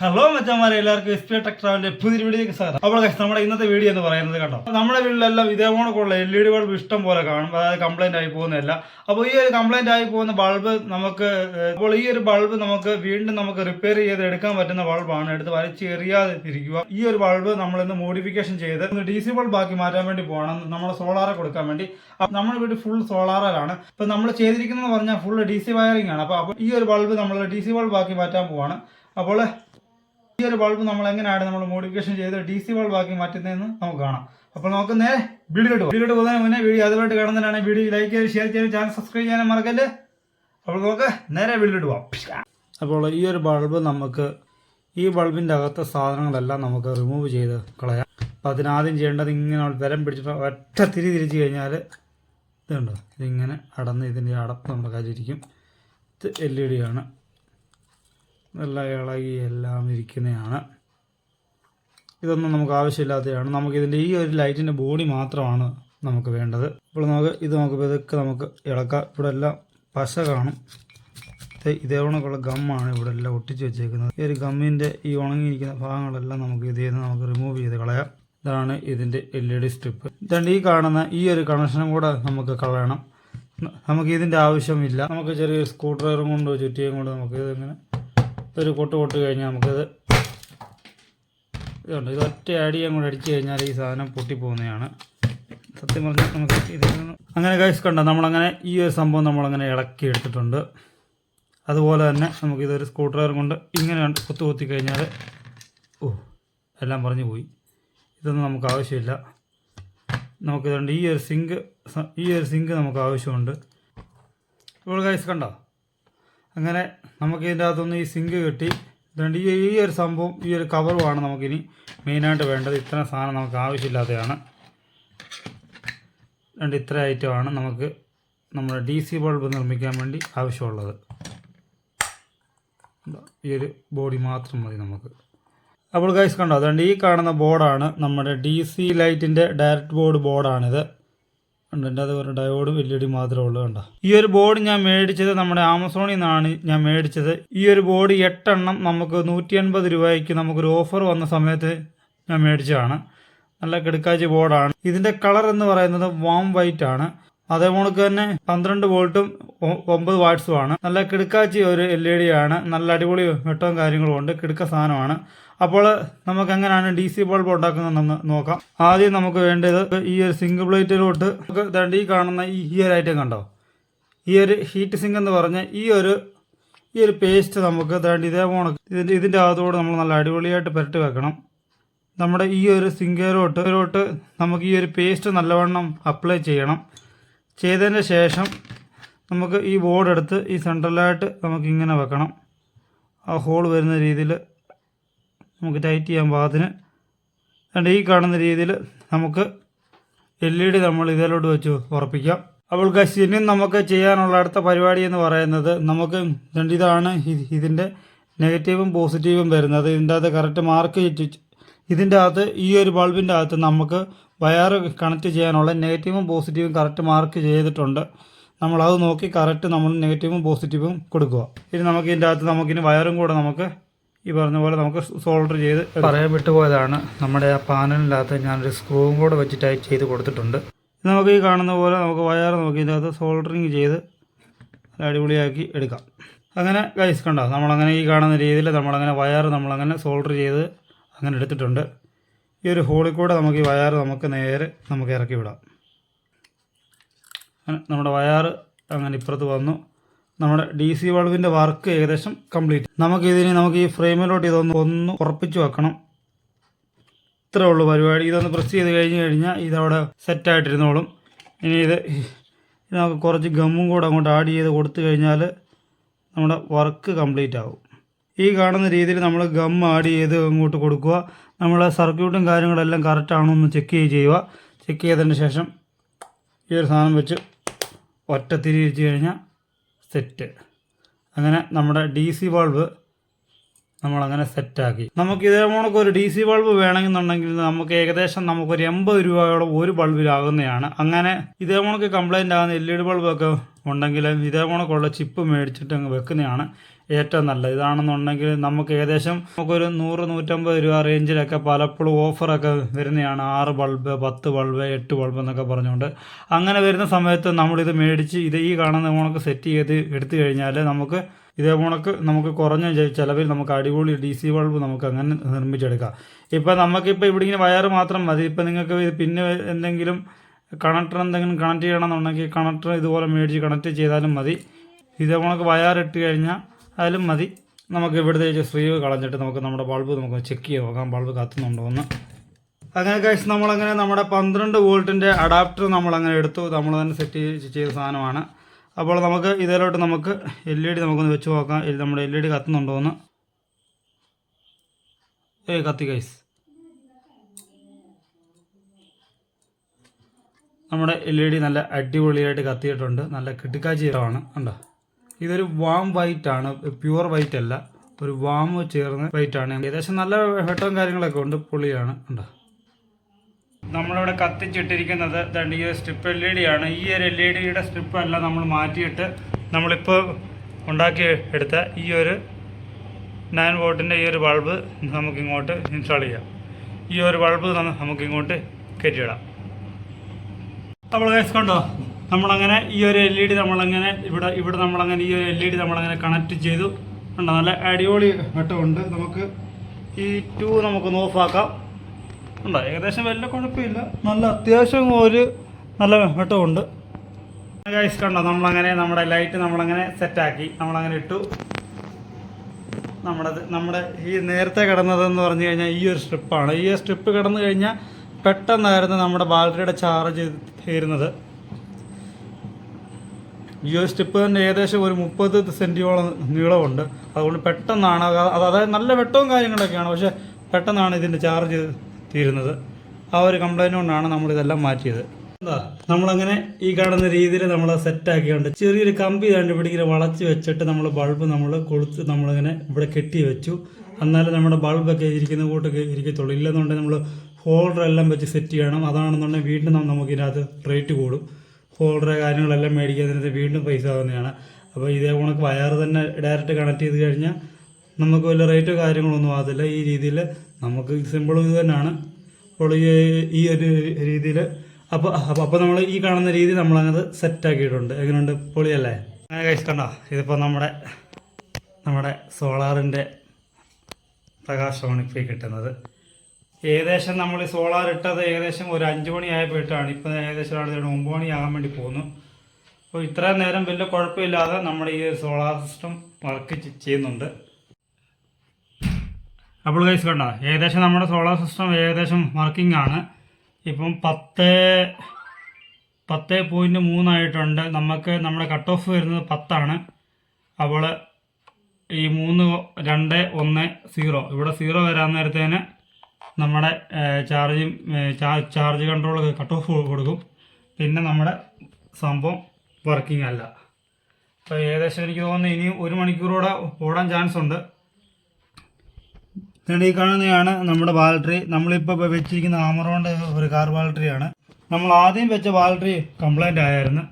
Hello മച്ചന്മാരെ എല്ലാവർക്കും S P ടെക്ട്രാവിന്റെ പുതിയ വീഡിയോയിലേക്ക് സ്വാഗതം. അപ്പോൾ നമ്മുടെ ഇന്നത്തെ വീഡിയോ എന്ന് പറയുന്നത് കേട്ടോ നമ്മുടെ വീട്ടിലെല്ലാം ഇതേപോണക്കുള്ള എൽ ഇ ഡി ബൾബ് ഇഷ്ടം പോലെ കാണും. അതായത് കംപ്ലൈന്റ് ആയി പോകുന്നതല്ല. അപ്പോൾ ഈ ഒരു കംപ്ലൈന്റ് ആയി പോകുന്ന ബൾബ് നമുക്ക് അപ്പോൾ ഈ ഒരു ബൾബ് നമുക്ക് വീണ്ടും നമുക്ക് റിപ്പയർ ചെയ്ത് എടുക്കാൻ പറ്റുന്ന ബൾബാണ് എടുത്ത് വരച്ച് എറിയാതെ ഇരിക്കുക ഈ ഒരു ബൾബ് നമ്മൾ ഇന്ന് മോഡിഫിക്കേഷൻ ചെയ്ത് ഡി സി ബൾബ് ആക്കി മാറ്റാൻ വേണ്ടി പോകണം. നമ്മുടെ സോളാറെ കൊടുക്കാൻ വേണ്ടി. നമ്മുടെ വീട് ഫുൾ സോളാറിലാണ് അപ്പോൾ നമ്മൾ ചെയ്തിരിക്കുന്നത് പറഞ്ഞാൽ ഫുൾ ഡി സി വയറിംഗ് ആണ്. അപ്പോൾ ഈ ഒരു ബൾബ് നമ്മൾ ഡി സി ബൾബ് ആക്കി മാറ്റാൻ പോവാണ്. അപ്പോൾ ഈ ഒരു ബൾബ് നമ്മൾ എങ്ങനെയാണ് നമ്മൾ മോഡിഫിക്കേഷൻ ചെയ്ത് ഡി സി ബൾബ് ആക്കി മാറ്റുന്നതെന്ന് നമുക്ക് കാണാം. അപ്പോൾ വീഡിയോട്ട് വീഡിയോ വീഡിയോട്ട് പോകുന്നതിന് മുന്നേ വീഡിയോ അതുമായിട്ട് കാണുന്നതിനാണ് വീഡിയോ ലൈക്ക് ചെയ്ത് ഷെയർ ചെയ്ത് ചാനൽ സബ്സ്ക്രൈബ് ചെയ്യാനും മറക്കല്ലേ? അപ്പോൾ നമുക്ക് നേരെ വീഡിയോട്ട് പോവാം അപ്പോൾ ഈ ഒരു ബൾബ് നമുക്ക് ഈ ബൾബിന്റെ അകത്തെ സാധനങ്ങളെല്ലാം നമുക്ക് റിമൂവ് ചെയ്ത് കളയാം. അപ്പോൾ അതിനാദ്യം ചെയ്യേണ്ടത് ഇങ്ങനെ തരം പിടിച്ചിട്ട് ഒറ്റ തിരി തിരിച്ച് കഴിഞ്ഞാൽ ഇതുണ്ടോ? ഇതിങ്ങനെ അടന്ന് ഇതിന്റെ അടപ്പ് നമ്മുടെ കയ്യിലിരിക്കും ഇത് എൽ ഇ ഡി ആണ്. എല്ലാം ഇളകി എല്ലാം ഇരിക്കുന്നതാണ്. ഇതൊന്നും നമുക്ക് ആവശ്യമില്ലാത്തതാണ്. നമുക്ക് ഇതിന്റെ ഈ ഒരു ലൈറ്റിന്റെ ബോഡി മാത്രമാണ് നമുക്ക് വേണ്ടത്. ഇപ്പോൾ നമുക്ക് ഇത് നമുക്ക് ഇതൊക്കെ നമുക്ക് ഇളക്കാം. ഇവിടെ എല്ലാം പശ കാണും. ഇതേ കണക്കുള്ള ഗമ്മാണ് ഇവിടെ എല്ലാം ഒട്ടിച്ച് വെച്ചേക്കുന്നത്. ഈ ഒരു ഗമ്മിന്റെ ഈ ഉണങ്ങിയിരിക്കുന്ന ഭാഗങ്ങളെല്ലാം നമുക്ക് ഇതിൽ നിന്ന് നമുക്ക് റിമൂവ് ചെയ്ത് കളയാം. ഇതാണ് ഇതിന്റെ എൽ ഇ ഡി സ്ട്രിപ്പ് ഇതാണ്ട് ഈ കാണുന്ന ഈ ഒരു കണക്ഷനും കൂടെ നമുക്ക് കളയണം. നമുക്ക് ഇതിന്റെ ആവശ്യമില്ല. നമുക്ക് ചെറിയൊരു ഡ്രൈവറും കൊണ്ടോ ചുറ്റിയും കൊണ്ടോ നമുക്ക് ഇതിങ്ങനെ ഒരു കൊട്ട് കൊട്ട് കഴിഞ്ഞാൽ നമുക്കിത് ഇതുണ്ട്. ഇത് ഒറ്റ അടിയും കൂടെ അടിച്ചു കഴിഞ്ഞാൽ ഈ സാധനം പൊട്ടിപ്പോകുന്നതാണ്. സത്യം പറഞ്ഞാൽ നമുക്ക് ഇതിൽ നിന്ന് അങ്ങനെ കഴിച്ച് കണ്ട? നമ്മളങ്ങനെ ഈ ഒരു സംഭവം നമ്മളങ്ങനെ ഇളക്കി എടുത്തിട്ടുണ്ട്. അതുപോലെ തന്നെ നമുക്കിതൊരു സ്ക്രൂ ഡ്രൈവർ കൊണ്ട് ഇങ്ങനെ കുത്തു കുത്തി കഴിഞ്ഞാൽ ഓ എല്ലാം പറഞ്ഞു പോയി. ഇതൊന്നും നമുക്ക് ആവശ്യമില്ല. നമുക്കിതുണ്ട് ഈ ഒരു സിങ്ക് ഈ ഒരു സിങ്ക് നമുക്ക് ആവശ്യമുണ്ട്. ഇപ്പോൾ കൈസ് കണ്ടോ? അങ്ങനെ നമുക്ക് ഇതിന്റെ അകത്തുനിന്ന് ഈ സിങ്ക് കിട്ടി. ഇതുകൊണ്ട് ഈ ഈ ഒരു സംഭവം ഈ ഒരു കവറുമാണ് നമുക്കിനി മെയിനായിട്ട് വേണ്ടത്. ഇത്ര സാധനം നമുക്ക് ആവശ്യമില്ലാത്തതാണ്. രണ്ട് ഇത്ര ഐറ്റമാണ് നമുക്ക് നമ്മുടെ ഡി സി ബൾബ് നിർമ്മിക്കാൻ വേണ്ടി ആവശ്യമുള്ളത്. ഈ ഒരു ബോഡി മാത്രം മതി നമുക്ക്. അപ്പോൾ ഗൈസ് കണ്ടോ? അതുകൊണ്ട് ഈ കാണുന്ന ബോർഡാണ് നമ്മുടെ ഡി സി ലൈറ്റിന്റെ ഡയറക്റ്റ് ബോർഡ് ബോർഡാണിത് ഉണ്ട്. എന്റെ അത് ഒരു ഡയോഡും എൽ ഇ ഡി മാത്രമേ ഉള്ളൂ കണ്ട? ഈ ഒരു ബോർഡ് ഞാൻ മേടിച്ചത് നമ്മുടെ ആമസോണിൽ നിന്നാണ് ഞാൻ മേടിച്ചത്. ഈ ഒരു ബോർഡ് എട്ടെണ്ണം നമുക്ക് നൂറ്റി അൻപത് രൂപയ്ക്ക് നമുക്കൊരു ഓഫർ വന്ന സമയത്ത് ഞാൻ മേടിച്ചതാണ്. നല്ല കിടക്കാച്ചി ബോർഡാണ് ഇതിന്റെ കളർ എന്ന് പറയുന്നത് വാം വൈറ്റ് ആണ്. അതേ തന്നെ പന്ത്രണ്ട് വോൾട്ടും ഒമ്പത് വാട്ട്സും ആണ്. നല്ല കിടക്കാച്ചി ഒരു എൽ ഇ ഡി ആണ്. നല്ല അടിപൊളി വെട്ടവും കാര്യങ്ങളും ഉണ്ട്. കിടുക്ക സാധനമാണ്. അപ്പോൾ നമുക്ക് എങ്ങനെയാണ് ഡി സി ബൾബ് ഉണ്ടാക്കുന്നതെന്ന് നോക്കാം. ആദ്യം നമുക്ക് വേണ്ടത് ഈ ഒരു സിംഗിൾ പ്ലേറ്റിലോട്ട് നമുക്ക് ദാണ്ട് ഈ കാണുന്ന ഈ ഒരു ഐറ്റം കണ്ടോ? ഈ ഒരു ഹീറ്റ് സിങ്ക് എന്ന് പറഞ്ഞ ഈ ഒരു ഈ ഒരു പേസ്റ്റ് നമുക്ക് ദാണ്ട് ഇതേ പോണക്ക് ഇതിന്റെ ഇതിന്റെ അകത്തോട് നമ്മൾ നല്ല അടിപൊളിയായിട്ട് പുരട്ടി വെക്കണം. നമ്മുടെ ഈ ഒരു സിങ്കേലോട്ട് നമുക്ക് ഈ ഒരു പേസ്റ്റ് നല്ലവണ്ണം അപ്ലൈ ചെയ്യണം. ചെയ്തതിന് ശേഷം നമുക്ക് ഈ ബോർഡ് എടുത്ത് ഈ സെൻട്രലായിട്ട് നമുക്ക് ഇങ്ങനെ വെക്കണം. ആ ഹോൾ വരുന്ന രീതിയിൽ നമുക്ക് ടൈറ്റ് ചെയ്യാൻ പാകത്തിന് അതുകൊണ്ട് ഈ കാണുന്ന രീതിയിൽ നമുക്ക് എൽ ഇ ഡി നമ്മൾ ഇതിലോട്ട് വെച്ച് ഉറപ്പിക്കാം. അപ്പോൾ ഗസ് ഇനി നമുക്ക് ചെയ്യാനുള്ള അടുത്ത പരിപാടി എന്ന് പറയുന്നത് നമുക്ക് രണ്ടിതാണ് ഇതിന്റെ നെഗറ്റീവും പോസിറ്റീവും വരുന്നത്. ഇതിന്റെ അകത്ത് കറക്റ്റ് മാർക്ക് ഇതിന്റെ അകത്ത് ഈ ഒരു ബൾബിന്റെ അകത്ത് നമുക്ക് വയർ കണക്ട് ചെയ്യാനുള്ള നെഗറ്റീവും പോസിറ്റീവും കറക്റ്റ് മാർക്ക് ചെയ്തിട്ടുണ്ട്. നമ്മളത് നോക്കി കറക്റ്റ് നമ്മൾ നെഗറ്റീവും പോസിറ്റീവും കൊടുക്കുക. ഇനി നമുക്ക് ഇതിന്റെ അകത്ത് നമുക്കിനി വയറും കൂടെ നമുക്ക് ഈ പറഞ്ഞ പോലെ നമുക്ക് സോൾഡർ ചെയ്ത് പറയാൻ വിട്ടുപോയതാണ്. നമ്മുടെ ആ പാനലിനകത്ത് ഞാനൊരു സ്ക്രൂവും കൂടെ വെച്ചിട്ടായി ചെയ്ത് കൊടുത്തിട്ടുണ്ട്. നമുക്ക് ഈ കാണുന്ന പോലെ നമുക്ക് വയർ നോക്കി ഇതിനകത്ത് സോൾഡറിങ് ചെയ്ത് അടിപൊളിയാക്കി എടുക്കാം. അങ്ങനെ ഗൈസ് കണ്ടോ? നമ്മളങ്ങനെ ഈ കാണുന്ന രീതിയിൽ നമ്മളങ്ങനെ വയർ നമ്മളങ്ങനെ സോൾഡർ ചെയ്ത് അങ്ങനെ എടുത്തിട്ടുണ്ട്. ഈ ഒരു ഹോളിൽ കൂടെ നമുക്ക് ഈ വയർ നമുക്ക് നേരെ നമുക്ക് ഇറക്കി വിടാം. നമ്മുടെ വയർ അങ്ങനെ ഇപ്പുറത്ത് വന്നു. നമ്മുടെ ഡി സി ബൾബിന്റെ വർക്ക് ഏകദേശം കംപ്ലീറ്റ് നമുക്കിതിന് നമുക്ക് ഈ ഫ്രെയിമിലോട്ട് ഇതൊന്ന് ഒന്ന് ഉറപ്പിച്ച് വെക്കണം. ഇത്രേ ഉള്ളൂ പരിപാടി. ഇതൊന്ന് പ്രസ് ചെയ്ത് കഴിഞ്ഞ് കഴിഞ്ഞാൽ ഇതവിടെ സെറ്റായിട്ടിരുന്നോളും ഇനി ഇത് ഇത് നമുക്ക് കുറച്ച് ഗമ്മും കൂടെ അങ്ങോട്ട് ആഡ് ചെയ്ത് കൊടുത്തു കഴിഞ്ഞാൽ നമ്മുടെ വർക്ക് കംപ്ലീറ്റ് ആവും. ഈ കാണുന്ന രീതിയിൽ നമ്മൾ ഗം ആഡ് ചെയ്ത് അങ്ങോട്ട് കൊടുക്കുക. നമ്മൾ സർക്യൂട്ടും കാര്യങ്ങളെല്ലാം കറക്റ്റാണോ എന്ന് ചെക്ക് ചെയ്യുക. ചെക്ക് ചെയ്തതിന് ശേഷം ഈ ഒരു സാധനം വെച്ച് ഒറ്റ വെച്ച് കഴിഞ്ഞാൽ സെറ്റ് അങ്ങനെ നമ്മുടെ ഡി സി ബൾബ് നമ്മളങ്ങനെ സെറ്റാക്കി നമുക്ക് ഇതേ കണക്ക് ഒരു ഡി സി ബൾബ് വേണമെന്നുണ്ടെങ്കിൽ നമുക്ക് ഏകദേശം നമുക്കൊരു എൺപത് രൂപയോളം ഒരു ബൾബിലാകുന്നതാണ് അങ്ങനെ ഇതേ കണക്ക് കംപ്ലൈന്റ് ആകുന്ന എൽ ഇ ഡി ബൾബൊക്കെ ഉണ്ടെങ്കിൽ ഇതേ കണക്കുള്ള ചിപ്പ് മേടിച്ചിട്ട് അങ്ങ് വെക്കുന്നതാണ് ഏറ്റവും നല്ലത്. ഇതാണെന്നുണ്ടെങ്കിൽ നമുക്ക് ഏകദേശം നമുക്കൊരു നൂറ് നൂറ്റമ്പത് രൂപ റേഞ്ചിലൊക്കെ പലപ്പോഴും ഓഫറൊക്കെ വരുന്നതാണ്. ആറ് ബൾബ് പത്ത് ബൾബ് എട്ട് ബൾബ് എന്നൊക്കെ പറഞ്ഞുകൊണ്ട്. അങ്ങനെ വരുന്ന സമയത്ത് നമ്മളിത് മേടിച്ച് ഇത് ഈ കാണുന്ന കണക്ക് സെറ്റ് ചെയ്ത് എടുത്തു കഴിഞ്ഞാൽ നമുക്ക് ഇതേ കണക്ക് നമുക്ക് കുറഞ്ഞ ചിലവിൽ നമുക്ക് അടിപൊളി ഡി സി ബൾബ് നമുക്ക് അങ്ങനെ നിർമ്മിച്ചെടുക്കാം. ഇപ്പം നമുക്കിപ്പോൾ ഇവിടെ ഇങ്ങനെ വയറ് മാത്രം മതി. ഇപ്പം നിങ്ങൾക്ക് പിന്നെ എന്തെങ്കിലും കണക്ടർ എന്തെങ്കിലും കണക്ട് ചെയ്യണമെന്നുണ്ടെങ്കിൽ കണക്ടർ ഇതുപോലെ മേടിച്ച് കണക്ട് ചെയ്താലും മതി. ഇതേ കണക്ക് വയറിട്ട് കഴിഞ്ഞാൽ അതിലും മതി. നമുക്ക് ഇവിടുത്തെ സ്ലീവ് കളഞ്ഞിട്ട് നമുക്ക് നമ്മുടെ ബൾബ് നമുക്ക് ചെക്ക് ചെയ്ത് നോക്കാം ബൾബ് കത്തുന്നുണ്ടോ എന്ന്. അങ്ങനെ കഴിച്ച് നമ്മളങ്ങനെ നമ്മുടെ പന്ത്രണ്ട് വോൾട്ടിന്റെ അഡാപ്റ്റർ നമ്മളങ്ങനെ എടുത്തു. നമ്മൾ തന്നെ സെറ്റ് ചെയ്ത സാധനമാണ്. അപ്പോൾ നമുക്ക് ഇതിലോട്ട് നമുക്ക് എൽ ഇ ഡി നമുക്കൊന്ന് വെച്ച് നോക്കാം. നമ്മുടെ എൽ ഇ ഡി കത്തുന്നുണ്ടോ എന്ന്. ഏ കത്തി കൈസ് നമ്മുടെ എൽ ഇ ഡി നല്ല അടിപൊളിയായിട്ട് കത്തിയിട്ടുണ്ട്. നല്ല കിടുക്കാച്ചീരമാണ് കണ്ടോ? ഇതൊരു വാം വൈറ്റ് ആണ്. പ്യുവർ വൈറ്റ് അല്ല. ഒരു വാം ചേർന്ന വൈറ്റ് ആണ്. ഏകദേശം നല്ല വെട്ടവും കാര്യങ്ങളൊക്കെ ഉണ്ട്. പൊളിയാണ്. കണ്ടോ? നമ്മളിവിടെ കത്തിച്ചിട്ടിരിക്കുന്നത് ഈ സ്ട്രിപ്പ് എൽ ഇ ഡി ആണ്. ഈ ഒരു എൽ ഇ ഡിയുടെ സ്ട്രിപ്പ് അല്ല നമ്മൾ മാറ്റിയിട്ട് നമ്മളിപ്പോൾ ഉണ്ടാക്കി എടുത്ത ഈ ഒരു നയൻ വോട്ടിന്റെ ഈ ഒരു ബൾബ് നമുക്കിങ്ങോട്ട് ഇൻസ്റ്റാൾ ചെയ്യാം. ഈ ഒരു ബൾബ് നമുക്കിങ്ങോട്ട് കയറ്റിയിടാം. അപ്പോൾ ഗൈസ് കണ്ടോ? നമ്മളങ്ങനെ ഈ ഒരു എൽ ഇ ഡി നമ്മളങ്ങനെ ഇവിടെ ഇവിടെ നമ്മളങ്ങനെ ഈ ഒരു എൽ ഇ ഡി നമ്മളങ്ങനെ കണക്ട് ചെയ്തു. കണ്ടോ? നല്ല അടിപൊളി ഘട്ടമുണ്ട് നമുക്ക് ഈ ടു നമുക്കൊന്ന് ഓഫാക്കാം ഉണ്ടോ ഏകദേശം വലിയ കുഴപ്പമില്ല. നല്ല അത്യാവശ്യം ഒരു നല്ല ഘട്ടമുണ്ട് ഗൈസ് കണ്ടോ? നമ്മളങ്ങനെ നമ്മുടെ ലൈറ്റ് നമ്മളങ്ങനെ സെറ്റാക്കി നമ്മളങ്ങനെ ഇട്ടു. നമ്മുടെ നമ്മുടെ ഈ നേരത്തെ കിടന്നതെന്ന് പറഞ്ഞു കഴിഞ്ഞാൽ ഈ ഒരു സ്ട്രിപ്പാണ് ഈ സ്ട്രിപ്പ് കിടന്നു കഴിഞ്ഞാൽ പെട്ടെന്നായിരുന്നു നമ്മുടെ ബാറ്ററിയുടെ ചാർജ് തീരുന്നത്. ജിയോ സ്റ്റിപ്പിന്റെ ഏകദേശം ഒരു മുപ്പത് സെന്റിയോളം നീളമുണ്ട്. അതുകൊണ്ട് പെട്ടെന്നാണ് അത് അത് അതായത് നല്ല വെട്ടവും കാര്യങ്ങളൊക്കെയാണ്. പക്ഷേ പെട്ടെന്നാണ് ഇതിന്റെ ചാർജ് തീരുന്നത്. ആ ഒരു കംപ്ലൈന്റ് കൊണ്ടാണ് നമ്മളിതെല്ലാം മാറ്റിയത്. എന്താ? നമ്മളങ്ങനെ ഈ കാണുന്ന രീതിയിൽ നമ്മൾ സെറ്റാക്കിയുണ്ട് ചെറിയൊരു കമ്പി കണ്ട് ഇവിടെ വളച്ച് വെച്ചിട്ട് നമ്മൾ ബൾബ് നമ്മൾ കൊളുത്ത് നമ്മളിങ്ങനെ ഇവിടെ കെട്ടി വെച്ചു. എന്നാലും നമ്മുടെ ബൾബൊക്കെ ഇരിക്കുന്ന കൂട്ടൊക്കെ ഇരിക്കത്തുള്ളൂ. ഇല്ലെന്നുണ്ടെങ്കിൽ നമ്മൾ ഹോൾഡർ എല്ലാം വെച്ച് സെറ്റ് ചെയ്യണം. അതാണെന്നുണ്ടെങ്കിൽ വീണ്ടും നമുക്ക് ഇതിനകത്ത് റേറ്റ് കൂടും. ഹോൾഡർ കാര്യങ്ങളെല്ലാം മേടിക്കുന്നതിനകത്ത് വീണ്ടും പൈസ ആവുന്നതാണ്. അപ്പോൾ ഇതേ കണക്ക് വയർ തന്നെ ഡയറക്റ്റ് കണക്ട് ചെയ്ത് കഴിഞ്ഞാൽ നമുക്ക് വലിയ റേറ്റോ കാര്യങ്ങളൊന്നും ആകത്തില്ല. ഈ രീതിയിൽ നമുക്ക് സിമ്പിൾ ഇത് തന്നെയാണ്. അപ്പോൾ ഈ ഒരു രീതിയിൽ അപ്പോൾ അപ്പോൾ അപ്പോൾ നമ്മൾ ഈ കാണുന്ന രീതി നമ്മളങ്ങനെ സെറ്റാക്കിയിട്ടുണ്ട് എങ്ങനെയുണ്ട്? പൊളിയല്ലേ? അങ്ങനെ കഴിച്ചിട്ടുണ്ടോ ഇതിപ്പോൾ നമ്മുടെ നമ്മുടെ സോളാറിന്റെ പ്രകാശമാണ് ഇപ്പോൾ കിട്ടുന്നത്. ഏകദേശം നമ്മൾ സോളാർ ഇട്ടത് ഏകദേശം ഒരു അഞ്ച് മണി ആയപ്പോൾ ഇട്ടാണ്. ഇപ്പം ഏകദേശം ഒരു ഒമ്പത് മണിയാകാൻ വേണ്ടി പോകുന്നു. അപ്പോൾ ഇത്രയും നേരം വലിയ കുഴപ്പമില്ലാതെ നമ്മുടെ ഈ സോളാർ സിസ്റ്റം വർക്ക് ചെയ്യുന്നുണ്ട്. അപ്പോൾ കൈസ് കണ്ട ഏകദേശം നമ്മുടെ സോളാർ സിസ്റ്റം ഏകദേശം വർക്കിംഗ് ആണ്. ഇപ്പം പത്ത് പത്ത് പോയിന്റ് മൂന്നായിട്ടുണ്ട് നമുക്ക് നമ്മുടെ കട്ട് ഓഫ് വരുന്നത് പത്താണ്. അപ്പോൾ ഈ മൂന്ന് രണ്ട് ഒന്ന് സീറോ ഇവിടെ സീറോ വരാൻ നേരത്തേന് നമ്മുടെ charge charge control cut off കൊടുക്കും. പിന്നെ നമ്മുടെ സംഭവം വർക്കിംഗ് അല്ല. അപ്പോൾ ഏകദേശം എനിക്ക് തോന്നുന്നു ഇനി ഒരു മണിക്കൂറോടെ ഓടാൻ ചാൻസ് ഉണ്ട്. ഈ കാണുന്നതാണ് നമ്മുടെ ബാറ്ററി നമ്മളിപ്പോൾ വെച്ചിരിക്കുന്ന ആമറോണ്ട് ഒരു കാർ ബാലട്രിയാണ് നമ്മൾ ആദ്യം വെച്ച ബാറ്ററി കംപ്ലൈന്റ് ആയിരുന്നു.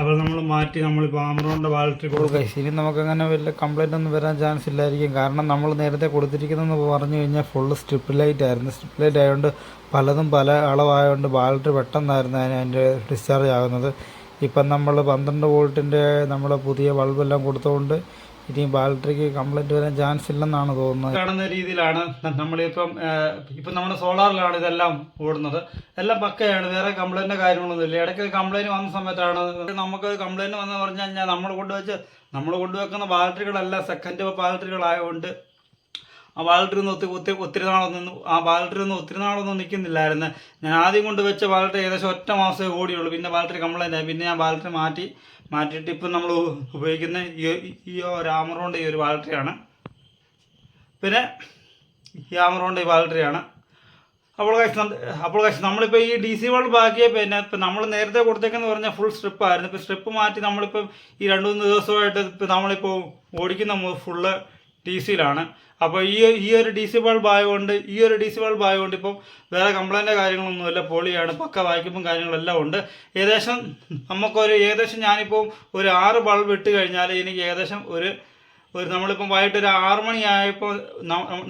അപ്പോൾ നമ്മൾ മാറ്റി നമ്മളിപ്പോൾ ആമറോണിന്റെ ബാലറ്ററി കൊടുക്കുക ഇനി നമുക്കങ്ങനെ വലിയ കംപ്ലൈന്റ് ഒന്നും വരാൻ ചാൻസ് ഇല്ലായിരിക്കും. കാരണം നമ്മൾ നേരത്തെ കൊടുത്തിരിക്കുന്നതെന്ന് പറഞ്ഞു കഴിഞ്ഞാൽ ഫുള്ള് സ്ട്രിപ്പ് ലൈറ്റ് ആയിരുന്നു. സ്ട്രിപ്പ് ലൈറ്റ് ആയതുകൊണ്ട് പലതും പല അളവായതുകൊണ്ട് ബാലറ്ററി പെട്ടെന്നായിരുന്നു അതിന്റെ ഡിസ്ചാർജ് ആകുന്നത്. ഇപ്പം നമ്മൾ പന്ത്രണ്ട് വോൾട്ടിന്റെ നമ്മൾ പുതിയ ബൾബെല്ലാം കൊടുത്തുകൊണ്ട് ഇനി ബാറ്ററിക്ക് കംപ്ലൈന്റ് വരാൻ ചാൻസ് ഇല്ലെന്നാണ് തോന്നുന്നത്. കാണുന്ന രീതിയിലാണ് നമ്മളിപ്പം ഇപ്പം നമ്മുടെ സോളാറിലാണ് ഇതെല്ലാം ഓടുന്നത്. എല്ലാം പക്കയാണ് വേറെ കംപ്ലൈന്റോ കാര്യങ്ങളൊന്നും ഇല്ല. ഇടയ്ക്ക് കംപ്ലൈന്റ് വന്ന സമയത്താണ് നമുക്ക് കംപ്ലൈന്റ് വന്നു പറഞ്ഞു കഴിഞ്ഞാൽ നമ്മൾ കൊണ്ടുവച്ച് നമ്മൾ കൊണ്ടുവെക്കുന്ന ബാറ്ററികളെല്ലാം സെക്കൻഡ് ബാറ്ററികളായതുകൊണ്ട് ആ ബാലറ്ററി ഒന്നും ഒത്തിരി ഒത്തിരി ഒത്തിരി നാളൊന്നും ആ ബാലറ്ററി ഒന്നും ഒത്തിരി നാളൊന്നും നിൽക്കുന്നില്ലായിരുന്നു ഞാൻ ആദ്യം കൊണ്ട് വെച്ച ബാലറ്ററി ഏകദേശം ഒറ്റ മാസമേ ഓടിയുള്ളൂ. പിന്നെ ബാലറ്ററി കംപ്ലൈന്റ് ആയി. പിന്നെ ഞാൻ ബാലറ്ററി മാറ്റി മാറ്റിയിട്ട് ഇപ്പം നമ്മൾ ഉപയോഗിക്കുന്ന ഈ ഒരു ഈ ഒരു ബാറ്ററിയാണ് പിന്നെ ഈ ആമറോണ്ട് ഈ ബാറ്ററിയാണ് അപ്പോൾ കാശ് അപ്പോൾ കാശ് നമ്മളിപ്പോൾ ഈ ഡി സി വേൾഡ് ബാക്കിയ പിന്നെ ഇപ്പം നമ്മൾ നേരത്തെ കൊടുത്തേക്കെന്ന് പറഞ്ഞാൽ ഫുൾ സ്ട്രിപ്പ് ആയിരുന്നു. ഇപ്പോൾ സ്ട്രിപ്പ് മാറ്റി നമ്മളിപ്പം ഈ രണ്ട് മൂന്ന് ദിവസമായിട്ട് ഇപ്പം നമ്മളിപ്പോൾ ഓടിക്കുന്ന ഫുള്ള് ഡി സിയിലാണ് അപ്പോൾ ഈ ഈ ഒരു ഡി സി ബൾബ് ആയതുകൊണ്ട് ഈ ഒരു ഡി സി ബൾബ് ആയതുകൊണ്ട് ഇപ്പം വേറെ കംപ്ലൈന്റോ കാര്യങ്ങളൊന്നുമില്ല. പൊളിയാണ് പക്ക വായിക്കുമ്പം കാര്യങ്ങളെല്ലാം ഉണ്ട്. ഏകദേശം നമുക്കൊരു ഏകദേശം ഞാനിപ്പോൾ ഒരു ആറ് ബൾബ് ഇട്ട് കഴിഞ്ഞാൽ എനിക്ക് ഏകദേശം ഒരു ഒരു നമ്മളിപ്പം വൈകിട്ട് ഒരു ആറ് മണി ആയപ്പോൾ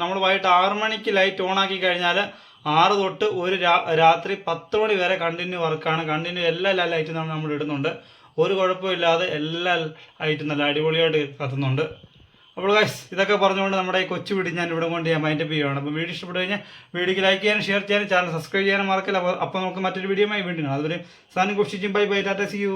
നമ്മൾ വൈകിട്ട് ആറ് മണിക്ക് ലൈറ്റ് ഓൺ ആക്കി കഴിഞ്ഞാൽ ആറ് തൊട്ട് ഒരു രാത്രി പത്ത് മണി വരെ കണ്ടിന്യൂ വർക്കാണ് കണ്ടിന്യൂ എല്ലാ എല്ലാ ലൈറ്റും നമ്മൾ ഇടുന്നുണ്ട്. ഒരു കുഴപ്പമില്ലാതെ എല്ലാ ലൈറ്റും നല്ല അടിപൊളിയായിട്ട് കത്തുന്നുണ്ട്. അപ്പോൾ ഗൈസ് ഇതൊക്കെ പറഞ്ഞുകൊണ്ട് നമ്മുടെ ഈ കൊച്ചു വീട് ഞാൻ ഇവിടെ കൊണ്ട് ഞാൻ മൈൻഡപ്പ് ചെയ്യുകയാണ് അപ്പോൾ വീഡിയോ ഇഷ്ടപ്പെട്ടു കഴിഞ്ഞാൽ വീഡിയോക്ക് ലൈക്ക് ചെയ്യാനും ഷെയർ ചെയ്യാനും ചാനൽ സബ്സ്ക്രൈബ് ചെയ്യാനും മറക്കില്ല. അപ്പോൾ നമുക്ക് മറ്റൊരു വീഡിയോയുമായി വീണ്ടും കാണാം. അതുവരെ സാധനം കുഷിച്ചും bye bye tata see you